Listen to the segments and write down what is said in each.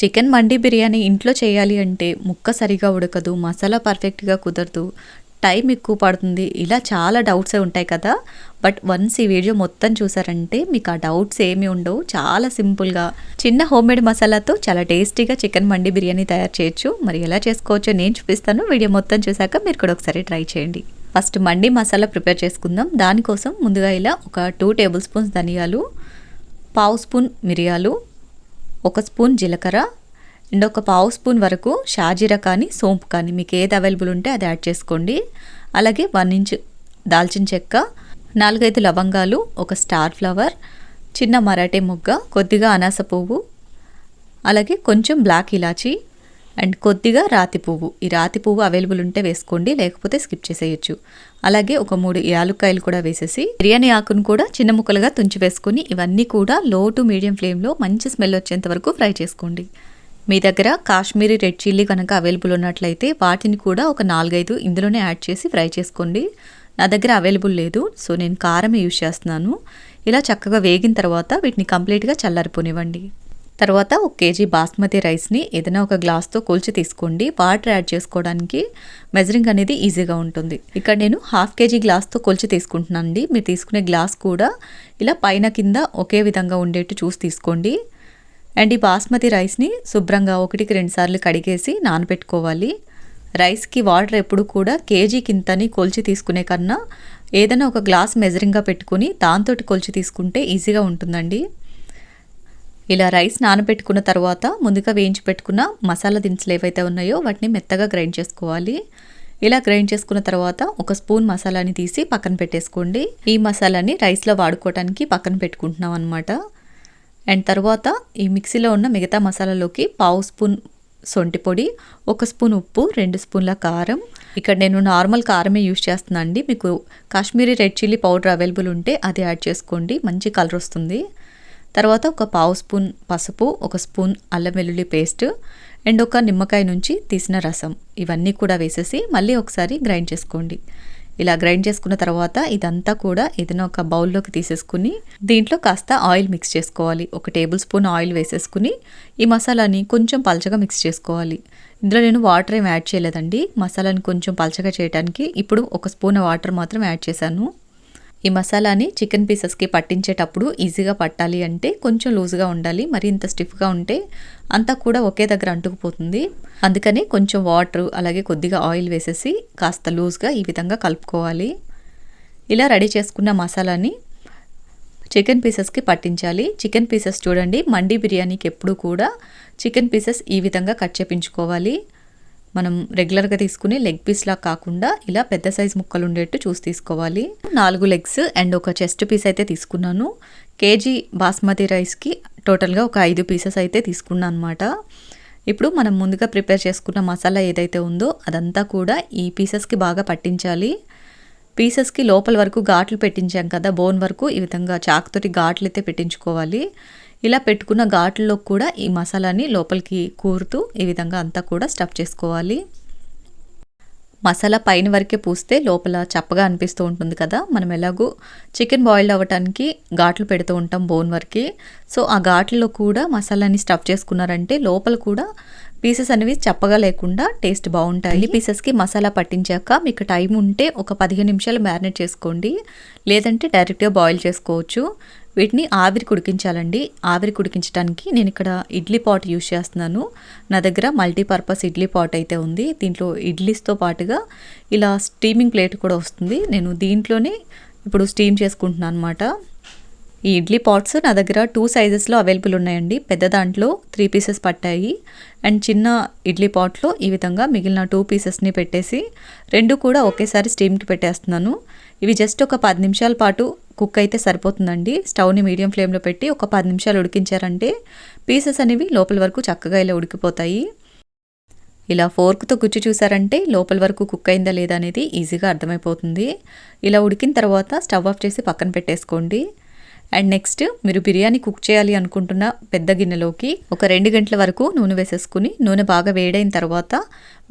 Chicken మండి బిర్యానీ ఇంట్లో చేయాలి అంటే ముక్క సరిగా ఉడకదు మసాలా పర్ఫెక్ట్గా కుదరదు టైం ఎక్కువ పడుతుంది. ఇలా చాలా డౌట్స్ ఉంటాయి కదా. బట్ వన్స్ ఈ వీడియో మొత్తం చూసారంటే మీకు ఆ డౌట్స్ ఏమి ఉండవు. చాలా సింపుల్గా చిన్న హోమ్ మేడ్ మసాలాతో చాలా టేస్టీగా చికెన్ మండి బిర్యానీ తయారు చేయొచ్చు. మరి ఎలా చేసుకోవచ్చో నేను చూపిస్తాను. వీడియో మొత్తం చూసాక మీరు కూడా ఒకసారి ట్రై చేయండి. ఫస్ట్ మండి మసాలా ప్రిపేర్ చేసుకుందాం. దానికోసం ముందుగా ఇలా ఒక టూ టేబుల్ స్పూన్స్ ధనియాలు పావు స్పూన్ మిరియాలు ఒక స్పూన్ జీలకర్ర అండ్ ఒక పావు స్పూన్ వరకు షాజీరా కానీ సోంపు కానీ మీకు ఏది అవైలబుల్ ఉంటే అది యాడ్ చేసుకోండి. అలాగే వన్ ఇంచ్ దాల్చిన చెక్క నాలుగైదు లవంగాలు ఒక స్టార్ ఫ్లవర్ చిన్న మరాఠీ ముగ్గ కొద్దిగా అనాస పువ్వు అలాగే కొంచెం బ్లాక్ ఇలాచి అండ్ కొద్దిగా రాతి పువ్వు. ఈ రాతి పువ్వు అవైలబుల్ ఉంటే వేసుకోండి లేకపోతే స్కిప్ చేసేయచ్చు. అలాగే ఒక మూడు యాలుక్కాయలు కూడా వేసేసి బిర్యానీ ఆకును కూడా చిన్న ముక్కలుగా తుంచి వేసుకొని ఇవన్నీ కూడా లో టు మీడియం ఫ్లేమ్లో మంచి స్మెల్ వచ్చేంత వరకు ఫ్రై చేసుకోండి. మీ దగ్గర కాశ్మీరీ రెడ్ చిల్లీ కనుక అవైలబుల్ ఉన్నట్లయితే వాటిని కూడా ఒక నాలుగైదు ఇందులోనే యాడ్ చేసి ఫ్రై చేసుకోండి. నా దగ్గర అవైలబుల్ లేదు సో నేను కారమే యూజ్ చేస్తున్నాను. ఇలా చక్కగా వేగిన తర్వాత వీటిని కంప్లీట్గా చల్లారిపోనివ్వండి. తర్వాత ఒక కేజీ బాస్మతి రైస్ని ఏదైనా ఒక గ్లాస్తో కొలిచి తీసుకోండి. వాటర్ యాడ్ చేసుకోవడానికి మెజరింగ్ అనేది ఈజీగా ఉంటుంది. ఇక్కడ నేను హాఫ్ కేజీ గ్లాస్తో కొలిచి తీసుకుంటున్నానండి. మీరు తీసుకునే గ్లాస్ కూడా ఇలా పైన కింద ఒకే విధంగా ఉండేట్టు చూసి తీసుకోండి. అండ్ ఈ బాస్మతి రైస్ని శుభ్రంగా ఒకటికి రెండు సార్లు కడిగేసి నానబెట్టుకోవాలి. రైస్కి వాటర్ ఎప్పుడు కూడా కేజీ కింతని కొలిచి తీసుకునే కన్నా ఏదైనా ఒక గ్లాస్ మెజరింగ్గా పెట్టుకుని దాంతో కొలిచి తీసుకుంటే ఈజీగా ఉంటుందండి. ఇలా రైస్ నానబెట్టుకున్న తర్వాత ముందుగా వేయించి పెట్టుకున్న మసాలా దినుసులు ఏవైతే ఉన్నాయో వాటిని మెత్తగా గ్రైండ్ చేసుకోవాలి. ఇలా గ్రైండ్ చేసుకున్న తర్వాత ఒక స్పూన్ మసాలాని తీసి పక్కన పెట్టేసుకోండి. ఈ మసాలాని రైస్లో వాడుకోవడానికి పక్కన పెట్టుకుంటున్నాం అనమాట అండ్ తర్వాత ఈ మిక్సీలో ఉన్న మిగతా మసాలాలోకి పావు స్పూన్ సొంటి పొడి ఒక స్పూన్ ఉప్పు రెండు స్పూన్ల కారం. ఇక్కడ నేను నార్మల్ కారమే యూజ్ చేస్తున్నాను అండి మీకు Kashmiri red chilli powder available ఉంటే అది యాడ్ చేసుకోండి. మంచి కలర్ వస్తుంది. తర్వాత ఒక పావు స్పూన్ పసుపు ఒక స్పూన్ అల్లం వెల్లుల్లి పేస్ట్ అండ్ ఒక నిమ్మకాయ నుంచి తీసిన రసం. ఇవన్నీ కూడా వేసేసి మళ్ళీ ఒకసారి గ్రైండ్ చేసుకోండి. ఇలా గ్రైండ్ చేసుకున్న తర్వాత ఇదంతా కూడా ఏదైనా ఒక బౌల్లోకి తీసేసుకుని దీంట్లో కాస్త ఆయిల్ మిక్స్ చేసుకోవాలి. ఒక టేబుల్ స్పూన్ ఆయిల్ వేసేసుకుని ఈ మసాలాని కొంచెం పలచగా మిక్స్ చేసుకోవాలి. ఇందులో నేను వాటర్ ఏం యాడ్ చేయలేదండి. మసాలాని కొంచెం పలచగా చేయడానికి ఇప్పుడు ఒక స్పూన్ వాటర్ మాత్రం యాడ్ చేశాను. ఈ మసాలాని చికెన్ పీసెస్కి పట్టించేటప్పుడు ఈజీగా పట్టాలి అంటే కొంచెం లూజ్గా ఉండాలి. మరి ఇంత స్టిఫ్గా ఉంటే అంతా కూడా ఒకే దగ్గర అంటుకుపోతుంది. అందుకని కొంచెం వాటర్ అలాగే కొద్దిగా ఆయిల్ వేసేసి కాస్త లూజ్గా ఈ విధంగా కలుపుకోవాలి. ఇలా రెడీ చేసుకున్న మసాలాని చికెన్ పీసెస్కి పట్టించాలి. చికెన్ పీసెస్ చూడండి మండి బిర్యానీకి ఎప్పుడు కూడా చికెన్ పీసెస్ ఈ విధంగా కట్ చేపించుకోవాలి. మనం రెగ్యులర్గా తీసుకునే లెగ్ పీస్ లా కాకుండా ఇలా పెద్ద సైజ్ ముక్కలు ఉండేట్టు చూసి తీసుకోవాలి. నాలుగు లెగ్స్ అండ్ ఒక చెస్ట్ పీస్ అయితే తీసుకున్నాను. కేజీ బాస్మతి రైస్కి టోటల్గా ఒక ఐదు పీసెస్ అయితే తీసుకున్నాను అనమాట ఇప్పుడు మనం ముందుగా ప్రిపేర్ చేసుకున్న మసాలా ఏదైతే ఉందో అదంతా కూడా ఈ పీసెస్కి బాగా పట్టించాలి. పీసెస్కి లోపల వరకు ఘాట్లు పెట్టించాం కదా బోన్ వరకు ఈ విధంగా చాకుతోటి ఘాట్లు అయితే పెట్టించుకోవాలి. ఇలా పెట్టుకున్న ఘాట్లో కూడా ఈ మసాలాని లోపలికి కూరుతూ ఈ విధంగా అంతా కూడా స్టఫ్ చేసుకోవాలి. మసాలా పైన వరకే పూస్తే లోపల చప్పగా అనిపిస్తూ ఉంటుంది కదా. మనం ఎలాగో చికెన్ బాయిల్ అవ్వటానికి ఘాట్లు పెడుతూ ఉంటాం బోన్ వరకు. సో ఆ ఘాట్లలో కూడా మసాలాని స్టఫ్ చేసుకున్నారంటే లోపల కూడా పీసెస్ అనేవి చప్పగా లేకుండా టేస్ట్ బాగుంటాయి. పీసెస్కి మసాలా పట్టించాక మీకు టైం ఉంటే ఒక పదిహేను నిమిషాలు మ్యారినేట్ చేసుకోండి. లేదంటే డైరెక్ట్గా బాయిల్ చేసుకోవచ్చు. వీటిని ఆవిరి కుడికించాలండి. ఆవిరి కుడికించడానికి నేను ఇక్కడ ఇడ్లీ పాట్ యూజ్ చేస్తున్నాను. నా దగ్గర మల్టీపర్పస్ ఇడ్లీ పాట్ అయితే ఉంది. దీంట్లో ఇడ్లీస్తో పాటుగా ఇలా స్టీమింగ్ ప్లేట్ కూడా వస్తుంది. నేను దీంట్లోనే ఇప్పుడు స్టీమ్ చేసుకుంటున్నాను అనమాట ఈ ఇడ్లీ పాట్స్ నా దగ్గర టూ సైజెస్లో అవైలబుల్ ఉన్నాయండి. పెద్ద దాంట్లో త్రీ పీసెస్ పట్టాయి. అండ్ చిన్న ఇడ్లీ పాట్లో ఈ విధంగా మిగిలిన టూ పీసెస్ని పెట్టేసి రెండు కూడా ఒకేసారి స్టీమ్కి పెట్టేస్తున్నాను. ఇవి జస్ట్ ఒక పది నిమిషాల పాటు కుక్ అయితే సరిపోతుందండి. స్టవ్ని మీడియం ఫ్లేమ్లో పెట్టి ఒక పది నిమిషాలు ఉడికించారంటే పీసెస్ అనేవి లోపల వరకు చక్కగా ఇలా ఉడికిపోతాయి. ఇలా ఫోర్క్తో గుచ్చి చూసారంటే లోపల వరకు కుక్ అయిందా లేదా అనేది ఈజీగా అర్థమైపోతుంది. ఇలా ఉడికిన తర్వాత స్టవ్ ఆఫ్ చేసి పక్కన పెట్టేసుకోండి. అండ్ నెక్స్ట్ మీరు బిర్యానీ కుక్ చేయాలి అనుకుంటున్న పెద్ద గిన్నెలోకి ఒక రెండు గంటల వరకు నూనె వేసేసుకుని నూనె బాగా వేడైన తర్వాత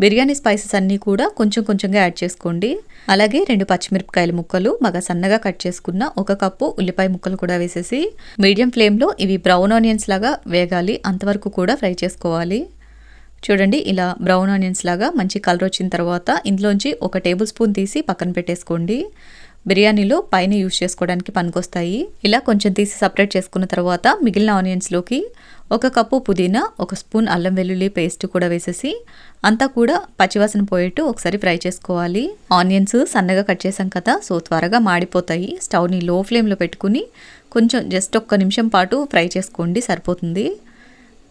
బిర్యానీ స్పైసెస్ అన్నీ కూడా కొంచెం కొంచెంగా యాడ్ చేసుకోండి. అలాగే రెండు పచ్చిమిరపకాయల ముక్కలు బాగా సన్నగా కట్ చేసుకున్న ఒక కప్పు ఉల్లిపాయ ముక్కలు కూడా వేసేసి మీడియం ఫ్లేమ్లో ఇవి బ్రౌన్ ఆనియన్స్ లాగా వేగాలి. అంతవరకు కూడా ఫ్రై చేసుకోవాలి. చూడండి ఇలా బ్రౌన్ ఆనియన్స్ లాగా మంచి కలర్ వచ్చిన తర్వాత ఇందులోంచి ఒక టేబుల్ స్పూన్ తీసి పక్కన పెట్టేసుకోండి. బిర్యానీలో పైన యూస్ చేసుకోవడానికి పనికొస్తాయి. ఇలా కొంచెం తీసి సపరేట్ చేసుకున్న తర్వాత మిగిలిన ఆనియన్స్లోకి ఒక కప్పు పుదీనా ఒక స్పూన్ అల్లం వెల్లుల్లి పేస్ట్ కూడా వేసేసి అంతా కూడా పచ్చివాసన పోయేట్టు ఒకసారి ఫ్రై చేసుకోవాలి. ఆనియన్స్ సన్నగా కట్ చేసాం కదా సో త్వరగా మాడిపోతాయి. స్టవ్ని లో ఫ్లేమ్లో పెట్టుకుని కొంచెం జస్ట్ ఒక్క నిమిషం పాటు ఫ్రై చేసుకోండి సరిపోతుంది.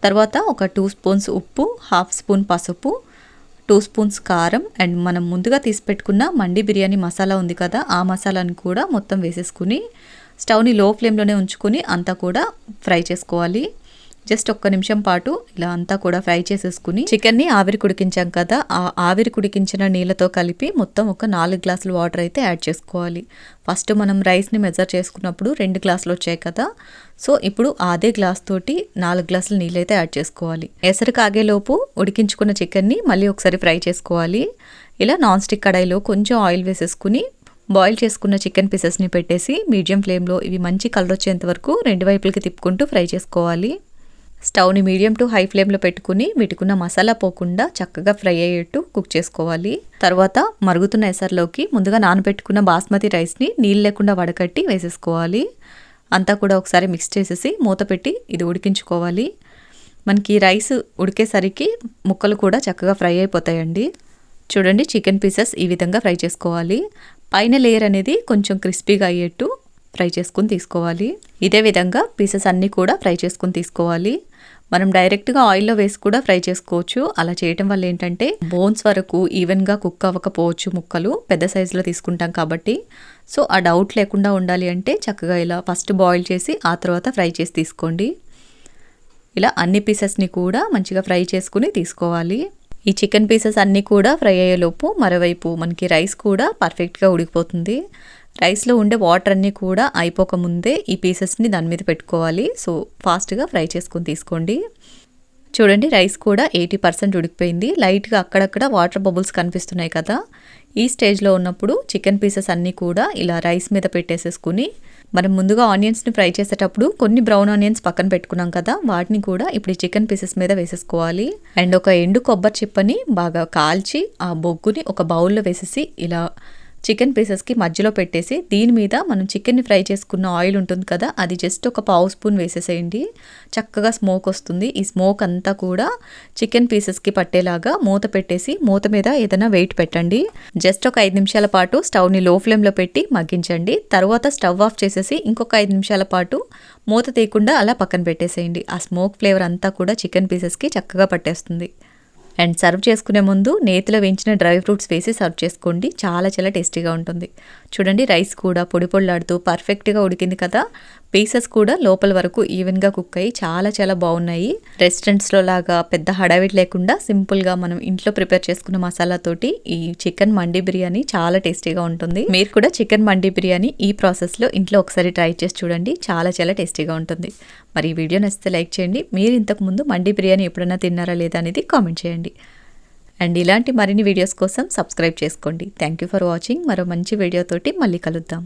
తర్వాత ఒక టూ స్పూన్స్ ఉప్పు హాఫ్ స్పూన్ పసుపు టూ స్పూన్స్ కారం అండ్ మనం ముందుగా తీసి పెట్టుకున్న మండి బిర్యానీ మసాలా ఉంది కదా ఆ మసాలాని కూడా మొత్తం వేసేసుకుని స్టవ్ని లో ఫ్లేమ్లోనే ఉంచుకొని అంతా కూడా ఫ్రై చేసుకోవాలి. జస్ట్ ఒక్క నిమిషం పాటు ఇలా అంతా కూడా ఫ్రై చేసేసుకుని చికెన్ని ఆవిరి కుడికించాం కదా ఆ ఆవిరి కుడికించిన నీళ్ళతో కలిపి మొత్తం ఒక నాలుగు గ్లాసులు వాటర్ అయితే యాడ్ చేసుకోవాలి. ఫస్ట్ మనం రైస్ని మెజర్ చేసుకున్నప్పుడు రెండు గ్లాసులు వచ్చాయి కదా సో ఇప్పుడు అదే గ్లాస్ తోటి నాలుగు గ్లాసులు నీళ్ళు అయితే యాడ్ చేసుకోవాలి. ఎసరు కాగేలోపు ఉడికించుకున్న చికెన్ని మళ్ళీ ఒకసారి ఫ్రై చేసుకోవాలి. ఇలా నాన్ స్టిక్ కడాయిలో కొంచెం ఆయిల్ వేసేసుకుని బాయిల్ చేసుకున్న చికెన్ పీసెస్ని పెట్టేసి మీడియం ఫ్లేమ్లో ఇవి మంచి కలర్ వచ్చేంత వరకు రెండు వైపులకి తిప్పుకుంటూ ఫ్రై చేసుకోవాలి. స్టవ్ని మీడియం టు హై ఫ్లేమ్లో పెట్టుకుని వీటికున్న మసాలా పోకుండా చక్కగా ఫ్రై అయ్యేట్టు కుక్ చేసుకోవాలి. తర్వాత మరుగుతున్న ఎసర్లోకి ముందుగా నానబెట్టుకున్న బాస్మతి రైస్ని నీళ్ళు లేకుండా వడకట్టి వేసేసుకోవాలి. అంతా కూడా ఒకసారి మిక్స్ చేసేసి మూత పెట్టి ఇది ఉడికించుకోవాలి. మనకి రైస్ ఉడికేసరికి ముక్కలు కూడా చక్కగా ఫ్రై అయిపోతాయండి. చూడండి చికెన్ పీసెస్ ఈ విధంగా ఫ్రై చేసుకోవాలి. పైన లేయర్ అనేది కొంచెం క్రిస్పీగా అయ్యేట్టు ఫ్రై చేసుకుని తీసుకోవాలి. ఇదే విధంగా పీసెస్ అన్నీ కూడా ఫ్రై చేసుకుని తీసుకోవాలి. మనం డైరెక్ట్గా ఆయిల్లో వేసి కూడా ఫ్రై చేసుకోవచ్చు. అలా చేయటం వల్ల ఏంటంటే బోన్స్ వరకు ఈవెన్గా కుక్ అవ్వకపోవచ్చు ముక్కలు. పెద్ద సైజులో తీసుకుంటాం కాబట్టి. సో ఆ డౌట్ లేకుండా ఉండాలి అంటే చక్కగా ఇలా ఫస్ట్ బాయిల్ చేసి ఆ తర్వాత ఫ్రై చేసి తీసుకోండి. ఇలా అన్ని పీసెస్ని కూడా మంచిగా ఫ్రై చేసుకుని తీసుకోవాలి. ఈ చికెన్ పీసెస్ అన్నీ కూడా ఫ్రై అయ్యేలోపు మరోవైపు మనకి రైస్ కూడా పర్ఫెక్ట్గా ఉడికిపోతుంది. రైస్లో ఉండే వాటర్ అన్నీ కూడా అయిపోకముందే ఈ పీసెస్ని దాని మీద పెట్టుకోవాలి. సో ఫాస్ట్గా ఫ్రై చేసుకొని తీసుకోండి. చూడండి రైస్ కూడా ఎయిటీ పర్సెంట్ ఉడికిపోయింది. లైట్గా అక్కడక్కడ వాటర్ బబుల్స్ కనిపిస్తున్నాయి కదా. ఈ స్టేజ్లో ఉన్నప్పుడు చికెన్ పీసెస్ అన్నీ కూడా ఇలా రైస్ మీద పెట్టేసేసుకుని మనం ముందుగా ఆనియన్స్ని ఫ్రై చేసేటప్పుడు కొన్ని బ్రౌన్ ఆనియన్స్ పక్కన పెట్టుకున్నాం కదా వాటిని కూడా ఇప్పుడు ఈ చికెన్ పీసెస్ మీద వేసేసుకోవాలి. అండ్ ఒక ఎండు కొబ్బరి చిప్పని బాగా కాల్చి ఆ బొగ్గుని ఒక బౌల్లో వేసేసి ఇలా చికెన్ పీసెస్కి మధ్యలో పెట్టేసి దీని మీద మనం చికెన్ని ఫ్రై చేసుకున్న ఆయిల్ ఉంటుంది కదా అది జస్ట్ ఒక పావు స్పూన్ వేసేసేయండి. చక్కగా స్మోక్ వస్తుంది. ఈ స్మోక్ అంతా కూడా చికెన్ పీసెస్కి పట్టేలాగా మూత పెట్టేసి మూత మీద ఏదైనా వెయిట్ పెట్టండి. జస్ట్ ఒక ఐదు నిమిషాల పాటు స్టవ్ని లో ఫ్లేమ్లో పెట్టి మగ్గించండి. తర్వాత స్టవ్ ఆఫ్ చేసేసి ఇంకొక ఐదు నిమిషాల పాటు మూత తీయకుండా అలా పక్కన పెట్టేసేయండి. ఆ స్మోక్ ఫ్లేవర్ అంతా కూడా చికెన్ పీసెస్కి చక్కగా పట్టేస్తుంది. అండ్ సర్వ్ చేసుకునే ముందు నేతిలో వేయించిన డ్రై ఫ్రూట్స్ వేసి సర్వ్ చేసుకోండి. చాలా చాలా టేస్టీగా ఉంటుంది. చూడండి రైస్ కూడా పొడి పొడిలాడుతూ పర్ఫెక్ట్గా ఉడికింది కదా. పీసెస్ కూడా లోపల వరకు ఈవెన్గా కుక్ అయ్యి చాలా చాలా బాగున్నాయి. రెస్టారెంట్స్లో లాగా పెద్ద హడావిడి లేకుండా సింపుల్గా మనం ఇంట్లో ప్రిపేర్ చేసుకున్న మసాలాతోటి ఈ చికెన్ మండి బిర్యానీ చాలా టేస్టీగా ఉంటుంది. మీరు కూడా చికెన్ మండి బిర్యానీ ఈ ప్రాసెస్లో ఇంట్లో ఒకసారి ట్రై చేసి చూడండి. చాలా చాలా టేస్టీగా ఉంటుంది. మరి ఈ వీడియో నచ్చితే లైక్ చేయండి. మీరు ఇంతకు ముందు మండి బిర్యానీ ఎప్పుడైనా తిన్నారా లేదా అనేది కామెంట్ చేయండి. అండ్ ఇలాంటి మరిన్ని వీడియోస్ కోసం సబ్స్క్రైబ్ చేసుకోండి. Thank you for watching. మరో మంచి వీడియోతోటి మళ్ళీ కలుద్దాం.